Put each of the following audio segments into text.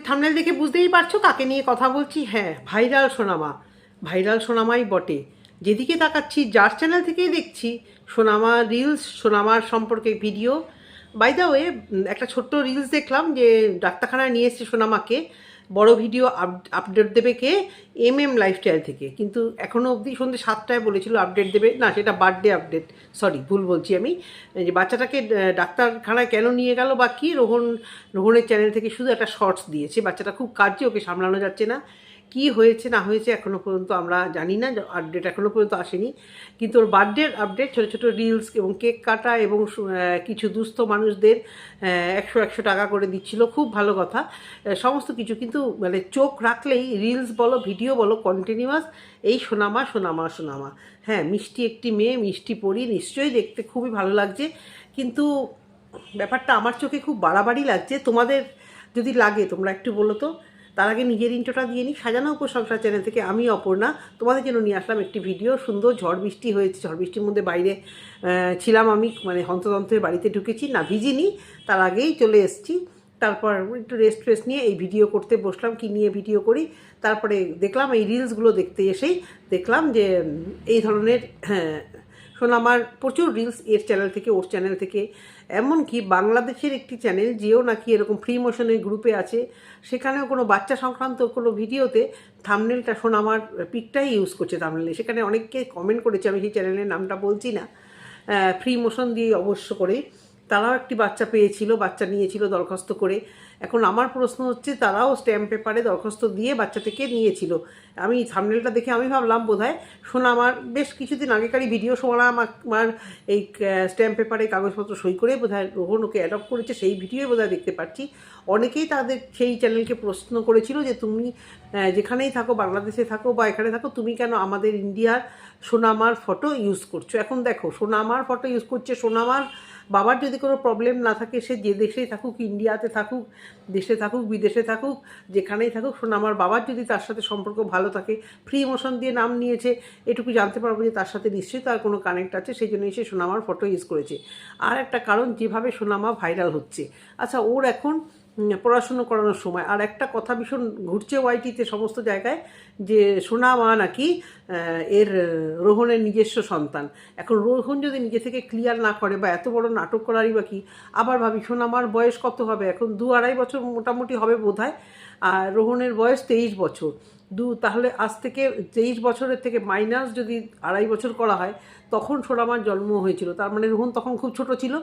Thumbnail দেখে বুঝতেই পারছ কাকে নিয়ে কথা বলছি। হ্যাঁ ভাইরাল সোনামা। ভাইরাল সোনামাই বটে। যেদিকে তাকাচ্ছি, যার চ্যানেল থেকেই দেখছি, সোনামা রিলস সোনামার সম্পর্কে ভিডিও বাই দা ওয়ে একটা ছোট্ট রিলস দেখলাম যে ডাক্তারখানায় নিয়ে এসছে সোনামাকে। বড় ভিডিও আপডেট দেবে কে? এম এম লাইফস্টাইল থেকে। কিন্তু এখনও অবধি সন্ধ্যে সাতটায় বলেছিল আপডেট দেবে। না, সেটা বার্থডে আপডেট সরি ভুল বলছি আমি। যে বাচ্চাটাকে ডাক্তারখানায় কেন নিয়ে গেল বা কী? রোহন, রোহনের চ্যানেল থেকে শুধু একটা শর্টস দিয়েছে। বাচ্চাটা খুব কাজে, ওকে সামলানো যাচ্ছে না। কি হয়েছে, না হয়েছে এখনও পর্যন্ত আমরা জানি না আপডেট এখনও পর্যন্ত আসেনি। কিন্তু ওর বার্থডের আপডেট ছোটো ছোটো রিলস এবং কেক কাটা এবং কিছু দুস্থ মানুষদের একশো একশো টাকা করে দিচ্ছিল, খুব ভালো কথা। সমস্ত কিছু কিন্তু মানে চোখ রাখলেই রিলস বলো ভিডিও বলো কন্টিনিউয়াস এই সোনামা সোনামা সোনামা। হ্যাঁ মিষ্টি একটি মেয়ে, মিষ্টি পরি, নিশ্চয়ই দেখতে খুবই ভালো লাগছে। কিন্তু ব্যাপারটা আমার চোখে খুব বাড়াবাড়ি লাগছে। তোমাদের যদি লাগে, তোমরা একটু বলো তো। তার আগে নিজের ইন্টোটা দিয়ে নিই। সাজানো উপসংসার চ্যানেল থেকে আমি অপর্ণা। তোমাদের জন্য নিয়ে আসলাম একটি ভিডিও সুন্দর ঝড় বৃষ্টি হয়েছে। ঝড় বৃষ্টির মধ্যে বাইরে ছিলাম আমি মানে হন্ততন্ত্রের বাড়িতে ঢুকেছি, না ভিজিনি। তার আগেই চলে এসেছি। তারপর একটু রেস্ট ফেস্ট নিয়ে এই ভিডিও করতে বসলাম, কি নিয়ে ভিডিও করি। তারপরে দেখলাম এই রিলসগুলো দেখতে এসেই দেখলাম যে এই ধরনের হ্যাঁ সোনামার প্রচুর রিলস এর চ্যানেল থেকে, ওর চ্যানেল থেকে। এমনকি বাংলাদেশের একটি চ্যানেল যেও নাকি এরকম ফ্রি মোশনের গ্রুপে আছে, সেখানেও কোনো বাচ্চা সংক্রান্ত কোনো ভিডিওতে থামনেলটা সোনামার পিকটাই ইউজ করছে থামনেলে সেখানে অনেককে কমেন্ট করেছে, আমি সেই চ্যানেলের নামটা বলছি না। ফ্রি মোশন দিয়ে অবশ্য করে। তারাও একটি বাচ্চা পেয়েছিল, বাচ্চা নিয়েছিল দরখাস্ত করে। এখন আমার প্রশ্ন হচ্ছে, তারাও স্ট্যাম্প পেপারে দরখাস্ত দিয়ে বাচ্চাটাকে নিয়েছিল। আমি থামনেলটা দেখে আমি ভাবলাম, বোধহয় শোনা আমার বেশ কিছুদিন আগেকারই ভিডিও শোনা আমার এই স্ট্যাম্প পেপারে কাগজপত্র সই করে বোধহয় রোহন ওকে অ্যাডপ্ট করেছে, সেই ভিডিওই বোধহয় দেখতে পাচ্ছি। অনেকেই তাদের সেই চ্যানেলকে প্রশ্ন করেছিল যে, তুমি যেখানেই থাকো, বাংলাদেশে থাকো বা এখানে থাকো, তুমি কেন আমাদের ইন্ডিয়ার সোনামার ফটো ইউজ করছ? এখন দেখো সোনামার ফটো ইউজ করছে সোনামার বাবার যদি কোনো প্রবলেম না থাকে, সে যে দেশেই থাকুক ইন্ডিয়াতে থাকুক, দেশে থাকুক, বিদেশে থাকুক, যেখানেই থাকুক সোনামার বাবার যদি তার সাথে সম্পর্ক ভালো থাকে ফ্রি ইমোশন দিয়ে নাম নিয়েছে, এটুকু জানতে পারব যে তার সাথে নিশ্চয়ই তার কোনো কানেক্ট আছে সেই জন্যই সে সোনামার ফটো ইউজ করেছে। আর একটা কারণ, যেভাবে সোনামা ভাইরাল হচ্ছে। আচ্ছা ওর এখন পড়াশুনো করানোর সময়। আর একটা কথা ভীষণ ঘুরছে ওয়াইটিতে সমস্ত জায়গায়, যে সোনা মা নাকি এর রোহণের নিজস্ব সন্তান। এখন রোহণ যদি নিজে থেকে ক্লিয়ার না করে বা এত বড় নাটক করারই বা কি, আবার ভাবি, সোনা মার বয়স কত হবে? এখন দু আড়াই বছর মোটামুটি হবে বোধ হয় আর রোহণের বয়স তেইশ বছর। দু, তাহলে আজ থেকে তেইশ বছরের থেকে মাইনাস যদি আড়াই বছর করা হয়, তখন সোনামার জন্ম হয়েছিল। তার মানে রোহন তখন খুব ছোট ছিল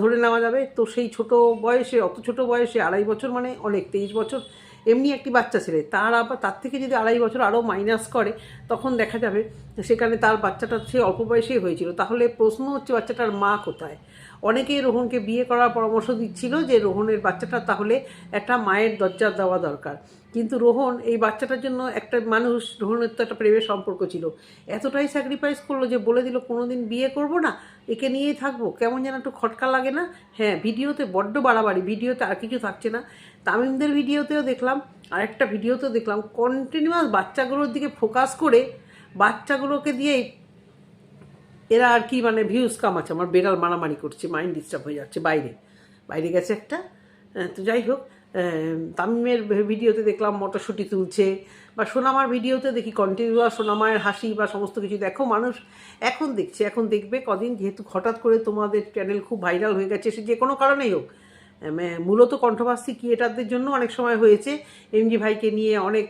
ধরে নেওয়া যাবে। তো সেই ছোট বয়সে, অত ছোট বয়সে আড়াই বছর মানে অনেক, তেইশ বছর। এমনি একটি বাচ্চা ছেলে। তার আবার, তার থেকে যদি আড়াই বছর আরও মাইনাস করে, তখন দেখা যাবে সেখানে তার বাচ্চাটা সে অল্প বয়সেই হয়েছিল। তাহলে প্রশ্ন হচ্ছে বাচ্চাটার মা কোথায়? অনেকেই রোহনকে বিয়ে করার পরামর্শ দিচ্ছিল যে রোহনের বাচ্চাটা তাহলে একটা মায়ের দরজা দেওয়া দরকার। কিন্তু রোহন এই বাচ্চাটার জন্য একটা মানুষ রোহনের তো একটা প্রেমের সম্পর্ক ছিল। এতটাই স্যাক্রিফাইস করল যে বলে দিল কোনোদিন বিয়ে করব না একে নিয়েই থাকব। কেমন যেন একটু খটকা লাগে না? হ্যাঁ ভিডিওতে বড্ড বাড়াবাড়ি ভিডিওতে আর কিছু থাকছে না। তামিমদের ভিডিওতেও দেখলাম আর একটা ভিডিওতেও দেখলাম কন্টিনিউয়াস বাচ্চাগুলোর দিকে ফোকাস করে বাচ্চাগুলোকে দিয়েই এরা আর কি মানে ভিউজ কামাচ্ছে। আমার বেড়াল মারামারি করছে মাইন্ড ডিস্টার্ব হয়ে যাচ্ছে বাইরে। বাইরে গেছে একটা আহ, তো যাই হোক তামিমের ভিডিওতে দেখলাম মটরশুঁটি তুলছে, বা সোনামার ভিডিওতে দেখি কন্টিনিউয়াস সোনামায়ের হাসি বা সমস্ত কিছু। দেখো মানুষ এখন দেখছে, এখন দেখবে কদিন, যেহেতু হঠাৎ করে তোমাদের চ্যানেল খুব ভাইরাল হয়ে গেছে, সে যে কোনো কারণেই হোক। আহ, মূলত কণ্ঠবাসী ক্রিয়েটারদের জন্য অনেক সময় হয়েছে। এমজি ভাইকে নিয়ে অনেক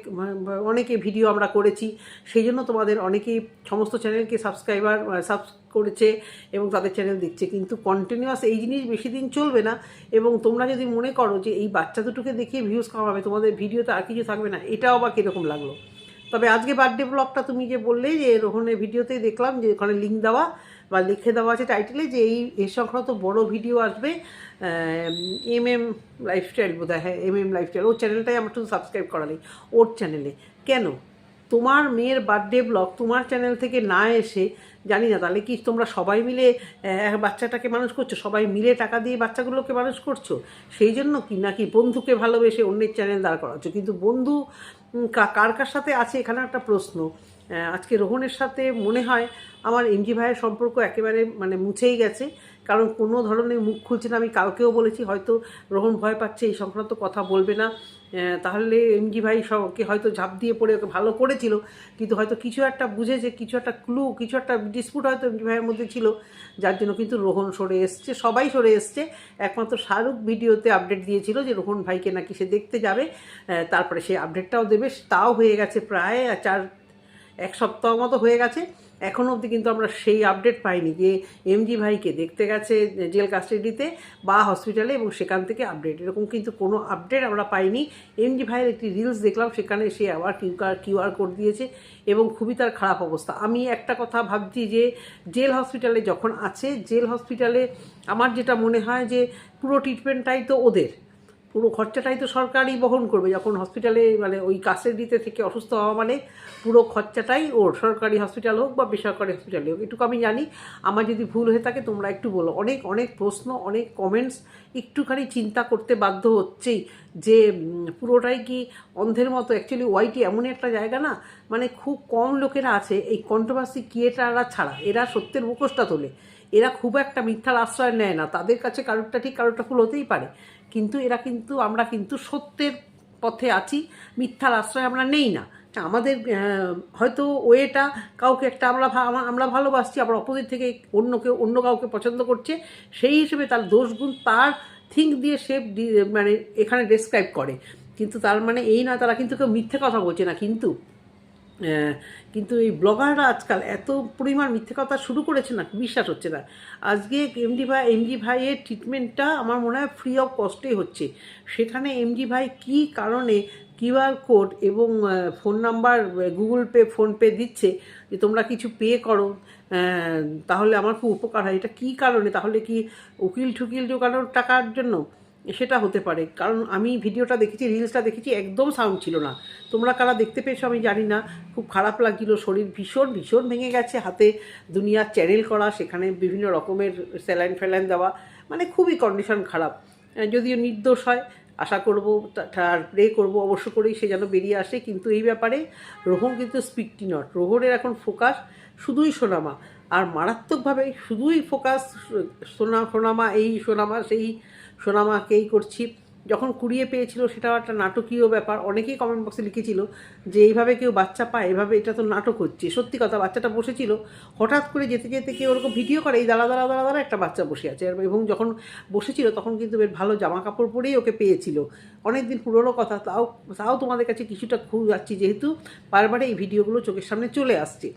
অনেকে ভিডিও আমরা করেছি। সেই জন্য তোমাদের অনেকেই সমস্ত চ্যানেলকে সাবস্ক্রাইবার সাবস করেছে এবং তাদের চ্যানেল দেখছে। কিন্তু কন্টিনিউয়াস এই জিনিস বেশি দিন চলবে না এবং তোমরা যদি মনে করো যে এই বাচ্চা দুটোকে দেখিয়ে ভিউজ কামাবে তোমাদের ভিডিওতে আর কিছু থাকবে না এটাও আবার কীরকম লাগল? তবে আজকে বার্থডে ব্লগটা তুমি যে বললে যে রোহনের ভিডিওতেই দেখলাম যে ওখানে লিঙ্ক দেওয়া বা লিখে দেওয়া আছে টাইটেলে যে এই এর সংক্রান্ত বড় ভিডিও আসবে এম এম লাইফস্টাইল বোধ হয় হ্যাঁ এম এম লাইফস্টাইল ওর চ্যানেলটাই আমার শুধু সাবস্ক্রাইব করা নেই, ওর চ্যানেলে কেন? তোমার মেয়ের বার্থডে ব্লগ তোমার চ্যানেল থেকে না এসে, জানি না, তাহলে কি তোমরা সবাই মিলে বাচ্চাটাকে মানুষ করছ? সবাই মিলে টাকা দিয়ে বাচ্চাগুলোকে মানুষ করছ? সেই জন্য কি নাকি বন্ধুকে ভালোবেসে অন্যের চ্যানেল দাঁড় করাচ্ছ? কিন্তু বন্ধু কার কার সাথে আছে? এখানে একটা প্রশ্ন। আজকে রোহনের সাথে মনে হয় আমার এমজি ভাইয়ের সম্পর্ক একেবারে মানে মুছেই গেছে। কারণ কোনো ধরনের মুখ খুলছে না, আমি কালকেও বলেছি, হয়তো রোহন ভয় পাচ্ছে, এই সংক্রান্ত কথা বলবে না। তাহলে এমজি ভাই সবকে হয়তো ঝাঁপ দিয়ে পড়ে ওকে ভালো করেছিল, কিন্তু হয়তো কিছু একটা বুঝেছে, কিছু একটা ক্লু কিছু একটা ডিসপুট হয়তো এমজি ভাইয়ের মধ্যে ছিল। যার জন্য কিন্তু রোহন সরে এসছে, সবাই সরে এসছে। একমাত্র শাহরুখ ভিডিওতে আপডেট দিয়েছিল যে রোহন ভাইকে নাকি সে দেখতে যাবে। তারপরে সে আপডেটটাও দেবে, তাও হয়ে গেছে প্রায় চার এক সপ্তাহ মতো হয়ে গেছে। এখনও অবধি কিন্তু আমরা সেই আপডেট পাইনি যে এমজি ভাইকে দেখতে গেছে জেল কাস্টাডিতে বা হসপিটালে এবং সেখান থেকে আপডেট এরকম কিন্তু কোনো আপডেট আমরা পাইনি। এমজি ভাইয়ের একটি রিলস দেখলাম, সেখানে সে আবার কিউআর কিউআর কোড দিয়েছে এবং খুবই তার খারাপ অবস্থা। আমি একটা কথা ভাবছি যে জেল হসপিটালে যখন আছে জেল হসপিটালে আমার যেটা মনে হয় যে পুরো ট্রিটমেন্টটাই তো ওদের। পুরো খরচাটাই তো সরকারই বহন করবে। যখন হসপিটালে মানে ওই কাস্টাডিতে থেকে অসুস্থ হওয়া মানে পুরো খরচাটাই ওর, সরকারি হসপিটাল হোক বা বেসরকারি হসপিটালে হোক। এটুকু আমি জানি, আমার যদি ভুল হয়ে থাকে তোমরা একটু বলো। অনেক অনেক প্রশ্ন, অনেক কমেন্টস একটুখানি চিন্তা করতে বাধ্য হচ্ছেই যে পুরোটাই কি অন্ধের মতো? অ্যাকচুয়ালি ওয়াইটি এমন একটা জায়গা না মানে খুব কম লোকেরা আছে এই কন্ট্রোভার্সি ক্রিয়েটাররা ছাড়া। এরা সত্যের মুখোশটা তোলে। এরা খুব একটা মিথ্যার আশ্রয় নেয় না। তাদের কাছে কারোরটা ঠিক, কারোরটা ভুল হতেই পারে। কিন্তু এরা কিন্তু, আমরা কিন্তু সত্যের পথে আছি, মিথ্যার আশ্রয় আমরা নেই না। আমাদের হয়তো ওয়েটা কাউকে একটা আমরা আমরা ভালোবাসছি, আবার অপোজিট থেকে অন্য কেউ, অন্য কাউকে পছন্দ করছে, সেই হিসেবে তার দোষগুণ তার থিঙ্ক দিয়ে সে মানে এখানে ডেসক্রাইব করে। কিন্তু তার মানে এই নয় তারা কিন্তু কেউ মিথ্যে কথা বলছে না। কিন্তু কিন্তু এই ব্লগাররা আজকাল এত পরিমাণ মিথ্যে কথা শুরু করেছে না, বিশ্বাস হচ্ছে না। আজকে এমডি ভাই এমজি ভাইয়ের ট্রিটমেন্টটা আমার মনে হয় ফ্রি অফ কস্টেই হচ্ছে। সেখানে এমজি ভাই কী কারণে কিউআর কোড এবং phone number Google pay PhonePe দিচ্ছে যে তোমরা কিছু পে করো? তাহলে আমার খুব উপকার হয়। এটা কী কারণে? তাহলে কি উকিল ঠুকিল জোগানোর টাকার জন্য? সেটা হতে পারে। কারণ আমি ভিডিওটা দেখেছি, রিলসটা দেখেছি, একদম সাউন্ড ছিল না। তোমরা কারা দেখতে পেয়েছ আমি জানি না। খুব খারাপ লাগছিল, শরীর ভীষণ ভীষণ ভেঙে গেছে হাতে। দুনিয়ার চ্যানেল করা, সেখানে বিভিন্ন রকমের স্যালাইন ফ্যালাইন দেওয়া মানে খুবই কন্ডিশন খারাপ। যদিও নির্দোষ হয়, আশা করব আর প্রে করব অবশ্য করেই সে যেন বেরিয়ে আসে। কিন্তু এই ব্যাপারে, রোহন কিন্তু স্পিকটি নট রোহনের এখন ফোকাস শুধুই সোনামা। আর মারাত্মকভাবে শুধুই ফোকাস, সোনা, সোনামা, এই সোনামা, সেই সোনামাকেই করছি। যখন কুড়িয়ে পেয়েছিল, সেটাও একটা নাটকীয় ব্যাপার। অনেকেই কমেন্ট বক্সে লিখেছিল যে, এইভাবে কেউ বাচ্চা পায়, এভাবে এটা তো নাটক হচ্ছে। সত্যি কথা, বাচ্চাটা বসেছিল। হঠাৎ করে যেতে যেতে কেউ ওরকম ভিডিও করে, এই দাঁড়া দাঁড়া দাঁড়া দাঁড়া একটা বাচ্চা বসে আছে। এবং যখন বসেছিল, তখন কিন্তু বেশ ভালো জামা কাপড় পরেই ওকে পেয়েছিল। অনেক দিন পুরোনো কথা, তাও তাও তোমাদের কাছে কিছুটা খুব যাচ্ছি যেহেতু বারবার এই ভিডিওগুলো চোখের সামনে চলে আসছে।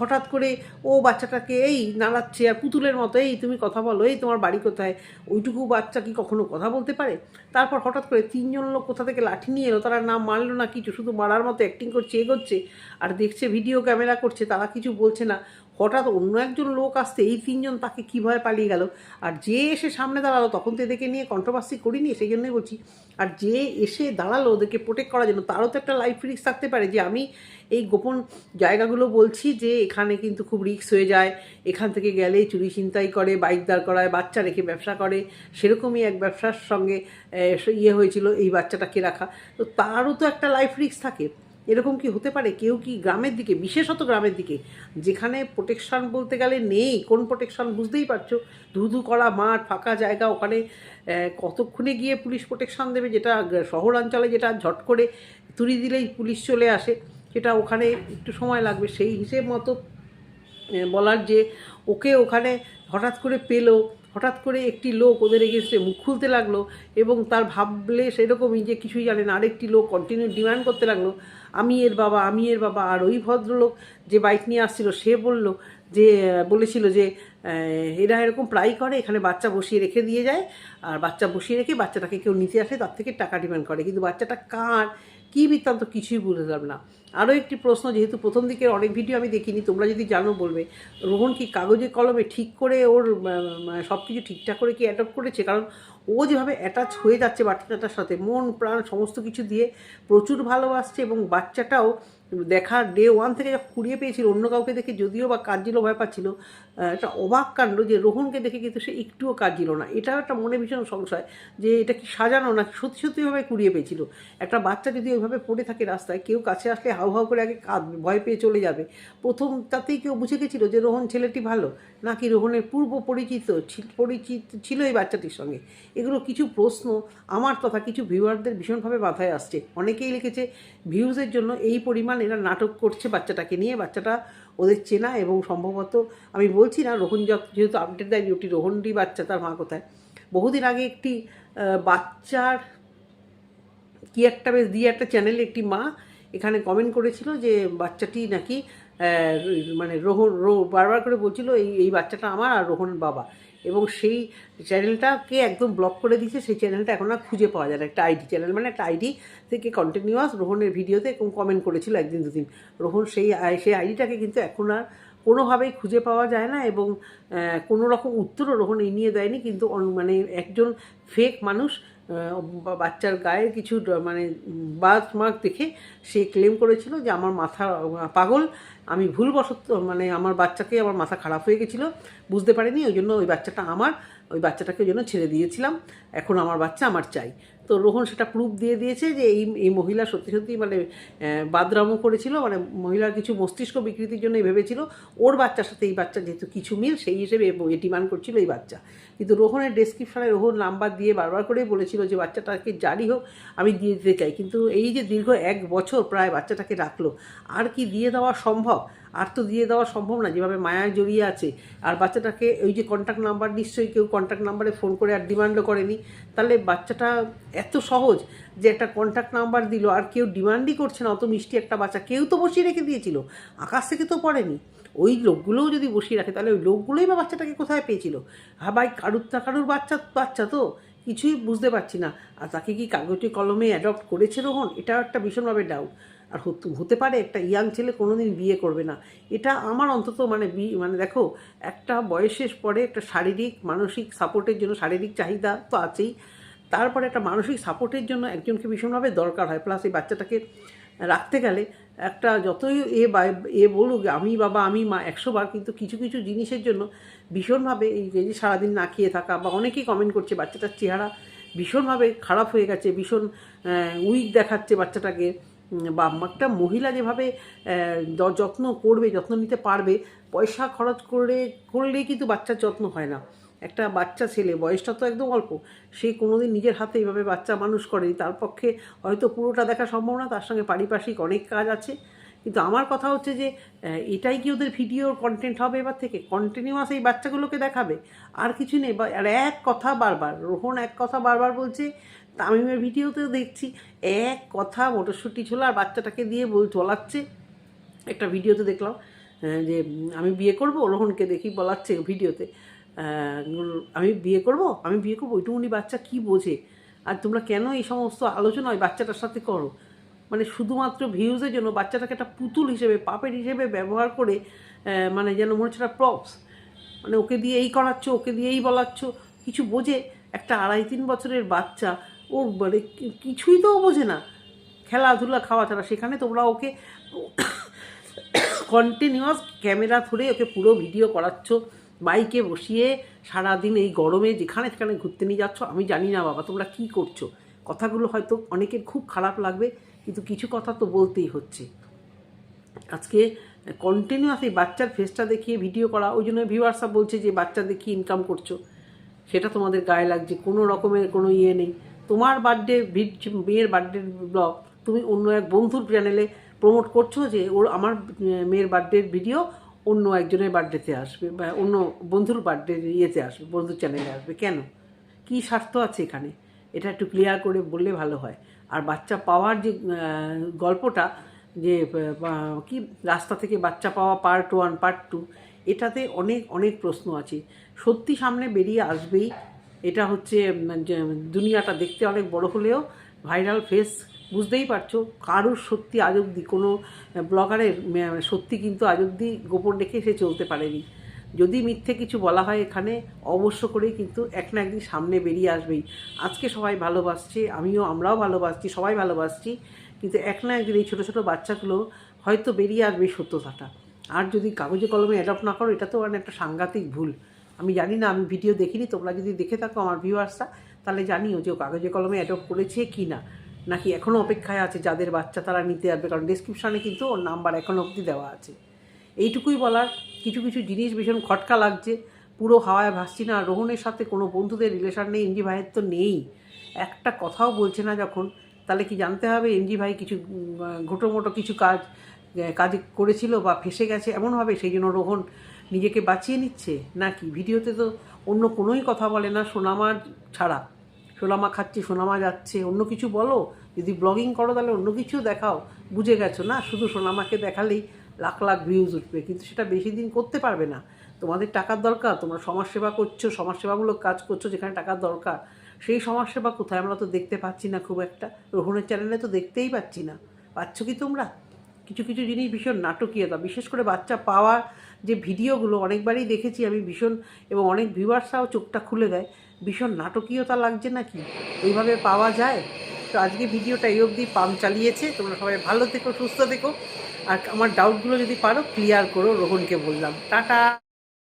হঠাৎ করে ও বাচ্চাটাকে এই নাড়াচ্ছে আর পুতুলের মতো, এই তুমি কথা বলো, এই তোমার বাড়ি কোথায়? ওইটুকু বাচ্চা কি কখনো কথা বলতে পারে? তারপর হঠাৎ করে তিনজন লোক কোথা থেকে লাঠি নিয়ে এলো, তারা না মারলো না কিছু, শুধু মারার মতো অ্যাক্টিং করছে, এগোচ্ছে আর দেখছে ভিডিও ক্যামেরা করছে, তারা কিছু বলছে না। হঠাৎ অন্য একজন লোক আসতে, এই তিনজন তাকে কীভাবে পালিয়ে গেল? আর যে এসে সামনে দাঁড়াল, তখন তো এদেরকে নিয়ে কন্ট্রোভার্সি করিনি, সেই জন্যই বলছি। আর যে এসে দাঁড়াল, ওদেরকে প্রোটেক্ট করার জন্য, তারও তো একটা লাইফ রিস্ক থাকতে পারে যে আমি এই গোপন জায়গাগুলো বলছি যে এখানে কিন্তু খুব রিস্ক হয়ে যায়। এখান থেকে গেলে চুরি ছিনতাই করে, বাইক দাঁড় করায়, বাচ্চা রেখে ব্যবসা করে। সেরকমই এক ব্যবসার সঙ্গে ইয়ে হয়েছিল এই বাচ্চাটাকে রাখা। তো তারও তো একটা লাইফ রিস্ক থাকে। এরকম কি হতে পারে? কেউ কি গ্রামের দিকে, বিশেষত গ্রামের দিকে, যেখানে প্রোটেকশন বলতে গেলে নেই, কোন প্রোটেকশন বুঝতেই পারছ? ধুধু করা মাঠ, ফাঁকা জায়গা, ওখানে কতক্ষণে গিয়ে পুলিশ প্রোটেকশন দেবে? যেটা শহরাঞ্চলে যেটা ঝট করে তুলি দিলেই পুলিশ চলে আসে। সেটা ওখানে একটু সময় লাগবে, সেই হিসেব মতো বলার যে ওকে ওখানে হঠাৎ করে পেল, হঠাৎ করে একটি লোক ওদের এগেনস্টে মুখ খুলতে লাগল এবং তার ভাবলে সেরকমই যে কিছুই জানে না। আরেকটি লোক কন্টিনিউ ডিমান্ড করতে লাগল, আমি এর বাবা, আমি এর বাবা। আর ওই ভদ্রলোক যে বাইক নিয়ে আসছিল, সে বলল যে, বলেছিল যে এরা এরকম প্রায় করে, এখানে বাচ্চা বসিয়ে রেখে দিয়ে যায়। আর বাচ্চা বসিয়ে রেখে বাচ্চাটাকে কেউ নিতে আসে, তার থেকে টাকা ডিমান্ড করে। কিন্তু বাচ্চাটা কার? কী বৃত্তান্ত কিছুই বুঝলাম না। আরও একটি প্রশ্ন, যেহেতু প্রথম দিকের অনেক ভিডিও আমি দেখিনি, তোমরা যদি জানো বলবে, রোহন কি কাগজে কলমে ঠিক করে ওর সব কিছু ঠিকঠাক করে কি অ্যাডপ্ট করেছে? কারণ ও যেভাবে অ্যাটাচ হয়ে যাচ্ছে বাচ্চাটার সাথে, মন, প্রাণ, সমস্ত কিছু দিয়ে প্রচুর ভালোবাসছে এবং বাচ্চাটাও দেখা ডে ওয়ান থেকে যখন কুড়িয়ে পেয়েছিল, অন্য কাউকে দেখে যদিও বা কাজগুলো ভয় পাচ্ছিল একটা অবাক কাণ্ড যে রোহনকে দেখে কিন্তু সে একটুও কাজিল না। এটাও একটা মনে ভীষণ সংশয় যে এটা কি সাজানো না সত্যি সত্যিভাবে কুড়িয়ে পেয়েছিল। একটা বাচ্চা যদি ওইভাবে পড়ে থাকে রাস্তায়, কেউ কাছে আসলে হাউ হাউ করে আগে ভয় পেয়ে চলে যাবে। প্রথম তাতেই কেউ বুঝে গেছিল যে রোহন ছেলেটি ভালো, নাকি রোহনের পূর্ব পরিচিত পরিচিত ছিল এই বাচ্চাটির সঙ্গে। এগুলো কিছু প্রশ্ন, আমার তথা কিছু ভিউয়ারদের ভীষণভাবে মাথায় আসছে। অনেকেই লিখেছে ভিউজের জন্য এই পরিমাণ এরা নাটক করছে বাচ্চাটাকে নিয়ে। বাচ্চাটা ওদের চেনা এবং সম্ভবত আমি বলছি না রোহন যেহেতু আপডেট দেয়নি, ওটি রোহনরই বাচ্চা, তার মা কোথায়? বহুদিন আগে একটি বাচ্চার কি একটা বেশ, দিয়ে একটা চ্যানেলে একটি মা এখানে কমেন্ট করেছিল যে বাচ্চাটি নাকি মানে রোহন, রো, বারবার করে বলছিল, এই এই বাচ্চাটা আমার আর রোহন বাবা। এবং সেই চ্যানেলটাকে একদম ব্লক করে দিয়েছে, সেই চ্যানেলটা এখন আর খুঁজে পাওয়া যায় না। একটা আইডি চ্যানেল মানে একটা আইডি থেকে কন্টিনিউয়াস রোহনের ভিডিওতে এবং কমেন্ট করেছিল একদিন, দুদিন। রোহন সেই সেই আইডিটাকে কিন্তু এখন আর কোনোভাবেই খুঁজে পাওয়া যায় না এবং কোনো রকম উত্তরও রোহন এই নিয়ে দেয়নি। কিন্তু মানে একজন ফেক মানুষ বাচ্চার গায়ে কিছু মানে বার্থ মার্ক দেখে সে ক্লেম করেছিল যে, আমার মাথা, পাগল। আমি ভুলবশত মানে আমার বাচ্চাকে আমার মাথা খারাপ হয়ে গেছিল বুঝতে পারিনি, ওই জন্য ওই বাচ্চাটা আমার, ওই বাচ্চাটাকে ওই জন্য ছেড়ে দিয়েছিলাম। এখন আমার বাচ্চা, আমার চাই। তো রোহন সেটা প্রুফ দিয়ে দিয়েছে যে এই এই মহিলা সত্যি সত্যি মানে বাদরামও করেছিল মানে মহিলার কিছু মস্তিষ্ক বিকৃতির জন্য ভেবেছিল। ওর বাচ্চার সাথে এই বাচ্চা যেহেতু কিছু মিল, সেই হিসেবে এ ডিমান্ড করছিল এই বাচ্চা। কিন্তু রোহনের ডেসক্রিপশনে রোহন নাম্বার দিয়ে বারবার করেই বলেছিল যে বাচ্চাটাকে জারি হোক, আমি দিয়ে দিতে চাই। কিন্তু এই যে দীর্ঘ এক বছর প্রায় বাচ্চাটাকে রাখল, আর কি দিয়ে দেওয়া সম্ভব? আর তো দিয়ে দেওয়া সম্ভব না, যেভাবে মায়ায় জড়িয়ে আছে। আর বাচ্চাটাকে ওই যে কন্ট্যাক্ট নাম্বার নিশ্চয়ই কেউ কন্ট্যাক্ট নাম্বারে ফোন করে আর ডিমান্ডও করেনি। তাহলে বাচ্চাটা এত সহজ যে একটা কন্ট্যাক্ট নাম্বার দিল, আর কেউ ডিমান্ডই করছে না, অত মিষ্টি একটা বাচ্চা। কেউ তো বসিয়ে রেখে দিয়েছিল, আকাশ থেকে তো পড়েনি। ওই লোকগুলোও যদি বসিয়ে রাখে, তাহলে ওই লোকগুলোই বা বাচ্চাটাকে কোথায় পেয়েছিল? হ্যাঁ ভাই, কারুর তা কারুর বাচ্চা বাচ্চা তো? কিছুই বুঝতে পারছি না। আর তাকে কি কাগজে কলমে অ্যাডপ্ট করেছে রোহন? এটাও একটা ভীষণভাবে ডাউট আর হতে- পারে একটা ইয়াং ছেলে কোনোদিন বিয়ে করবে না। এটা আমার অন্তত মানে বি মানে দেখো, একটা বয়সের পরে একটা শারীরিক, মানসিক সাপোর্টের জন্য শারীরিক চাহিদা তো আছেই। তারপরে একটা মানসিক সাপোর্টের জন্য একজনকে ভীষণভাবে দরকার হয়। প্লাস এই বাচ্চাটাকে রাখতে গেলে একটা যতই এ বা, এ বলুক, আমি বাবা, আমি মা, একশো বার কিন্তু কিছু কিছু জিনিসের জন্য ভীষণভাবে এই যে সারাদিন না খেয়ে থাকা বা অনেকেই কমেন্ট করছে বাচ্চাটার চেহারা ভীষণভাবে খারাপ হয়ে গেছে, ভীষণ উইক দেখাচ্ছে বাচ্চাটাকে। বা একটা মহিলা যেভাবে যত্ন করবে, যত্ন নিতে পারবে, পয়সা খরচ করে, করলেই কিন্তু বাচ্চার যত্ন হয় না। একটা বাচ্চা ছেলে, বয়সটা তো একদম অল্প, সে কোনোদিন নিজের হাতে এইভাবে বাচ্চা মানুষ করেনি তার পক্ষে হয়তো পুরোটা দেখা সম্ভব না, তার সঙ্গে পারিপার্শ্বিক অনেক কাজ আছে। কিন্তু আমার কথা হচ্ছে যে এটাই কি ওদের ভিডিওর কন্টেন্ট হবে এবার থেকে? কন্টিনিউয়াস এই বাচ্চাগুলোকে দেখাবে? আর কিছু নেই আর এক কথা বারবার, রোহন এক কথা বারবার বলছে তামিমের ভিডিওতেও দেখছি, এক কথা মটরশুটি ছোলা আর বাচ্চাটাকে দিয়ে বল চলাচ্ছে একটা ভিডিওতে দেখলাম যে, আমি বিয়ে করব, রোহনকে দেখি বলাচ্ছে ভিডিওতে আমি বিয়ে করব? আমি বিয়ে করব? ওইটুকুনি বাচ্চা কি বোঝে? আর তোমরা কেন এই সমস্ত আলোচনা ওই বাচ্চাটার সাথে করো? মানে শুধুমাত্র ভিউজের জন্য বাচ্চাটাকে একটা পুতুল হিসেবে পাপের হিসেবে ব্যবহার করে মানে যেন মনে হচ্ছে একটা প্রপস মানে ওকে দিয়ে এই করাচ্ছ, ওকে দিয়ে এই বলাচ্ছ, কিছু বোঝে? একটা আড়াই তিন বছরের বাচ্চা ও মানে কিছুই তো বোঝে না। খেলাধুলা, খাওয়া ছাড়া সেখানে তোমরা ওকে কন্টিনিউয়াস ক্যামেরা ধরে ওকে পুরো ভিডিও করাচ্ছ বাইকে বসিয়ে সারাদিন এই গরমে যেখানে সেখানে ঘুরতে নিয়ে যাচ্ছ। আমি জানি না বাবা, তোমরা কি করছ? কথাগুলো হয়তো অনেকের খুব খারাপ লাগবে, কিন্তু কিছু কথা তো বলতেই হচ্ছে। আজকে কন্টিনিউয়াস এই বাচ্চার ফেসটা দেখিয়ে ভিডিও করা, ওই জন্য ভিউয়ার্সরা বলছে যে বাচ্চা দেখিয়ে ইনকাম করছ? সেটা তোমাদের গায়ে লাগছে, কোনো রকমের কোনো ইয়ে নেই। তোমার বার্থডে মেয়ের বার্থডে ব্লগ তুমি অন্য এক বন্ধুর চ্যানেলে প্রমোট করছ যে ওর আমার মেয়ের বার্থডের ভিডিও অন্য একজনের বার্থডেতে আসবে বা অন্য বন্ধুর বার্থডে ইয়েতে আসবে, বন্ধুর চ্যানেলে আসবে। কেন? কি স্বার্থ আছে এখানে? এটা একটু ক্লিয়ার করে বললে ভালো হয়। আর বাচ্চা পাওয়ার যে গল্পটা যে কি রাস্তা থেকে বাচ্চা পাওয়া পার্ট ওয়ান পার্ট টু এটাতে অনেক অনেক প্রশ্ন আছে। সত্যি সামনে বেরিয়ে আসবেই এটা হচ্ছে দুনিয়াটা দেখতে অনেক বড় হলেও ভাইরাল ফেস বুঝতেই পারছ। কারুর সত্যি আজ অব্দি কোনো ব্লগারের সত্যি কিন্তু আজ অব্দি গোপন রেখে সে চলতে পারেনি। যদি মিথ্যে কিছু বলা হয় এখানে, অবশ্য করেই কিন্তু এক না একদিন সামনে বেরিয়ে আসবেই। আজকে সবাই ভালোবাসছে, আমিও, আমরাও ভালোবাসছি, সবাই ভালোবাসছি। কিন্তু এক না একদিন এই ছোটো ছোটো বাচ্চাগুলো হয়তো বেরিয়ে আসবে সত্যতাটা। আর যদি কাগজে কলমে অ্যাডপ্ট না করো, এটা তো মানে একটা সাংঘাতিক ভুল। আমি জানি না, আমি ভিডিও দেখিনি, তোমরা যদি দেখে থাকো আমার ভিউয়ার্সরা তাহলে জানিও যে ও কাগজে কলমে অ্যাডপ্ট করেছে কি না। নাকি এখনও অপেক্ষায় আছে যাদের বাচ্চা তারা নিতে আসবে, কারণ ডিসক্রিপশানে কিন্তু ওর নাম্বার এখনও অবধি দেওয়া আছে। এইটুকুই বলার, কিছু কিছু জিনিস ভীষণ খটকা লাগছে। পুরো হাওয়ায় ভাসছি না, আর রোহনের সাথে কোনো বন্ধুদের রিলেশান নেই এনজি ভাইয়ের তো নেই। একটা কথাও বলছে না যখন, তাহলে কি জানতে হবে এনজি ভাই কিছু ঘোটো মোটো কিছু কাজ কাজ করেছিল বা ফেসে গেছে? এমনভাবে সেই জন্য রোহন নিজেকে বাঁচিয়ে নিচ্ছে? নাকি ভিডিওতে তো অন্য কোনোই কথা বলে না, সোনামা ছাড়া। সোনামা খাচ্ছে, সোনামা যাচ্ছে, অন্য কিছু বলো? যদি ব্লগিং করো তাহলে অন্য কিছু দেখাও। বুঝে গেছো না? শুধু সোনামাকে দেখালেই লাখ লাখ ভিউজ উঠবে, কিন্তু সেটা বেশি দিন করতে পারবে না। তোমাদের টাকার দরকার, তোমরা সমাজসেবা করছ, সমাজসেবামূলক কাজ করছ যেখানে টাকার দরকার। সেই সমাজসেবা কোথায়? আমরা তো দেখতে পাচ্ছি না খুব একটা। রোহণের চ্যানেলে তো দেখতেই পাচ্ছি না। পাচ্ছ কি তোমরা? কিছু কিছু জিনিস ভীষণ নাটকীয়তা, বিশেষ করে বাচ্চা পাওয়ার যে ভিডিওগুলো অনেকবারই দেখেছি আমি ভীষণ, এবং অনেক ভিউয়ার্সরাও চোখটা খুলে দেয়, ভীষণ নাটকীয়তা লাগছে নাকি? এইভাবে পাওয়া যায়? তো আজকে ভিডিওটা এই অবধি পাম্প চালিয়েছে। তোমরা সবাই ভালো থেকো, সুস্থ থেকো। আর আমার ডাউটগুলো যদি পারো ক্লিয়ার করো, রোহনকে বললাম। টাটা!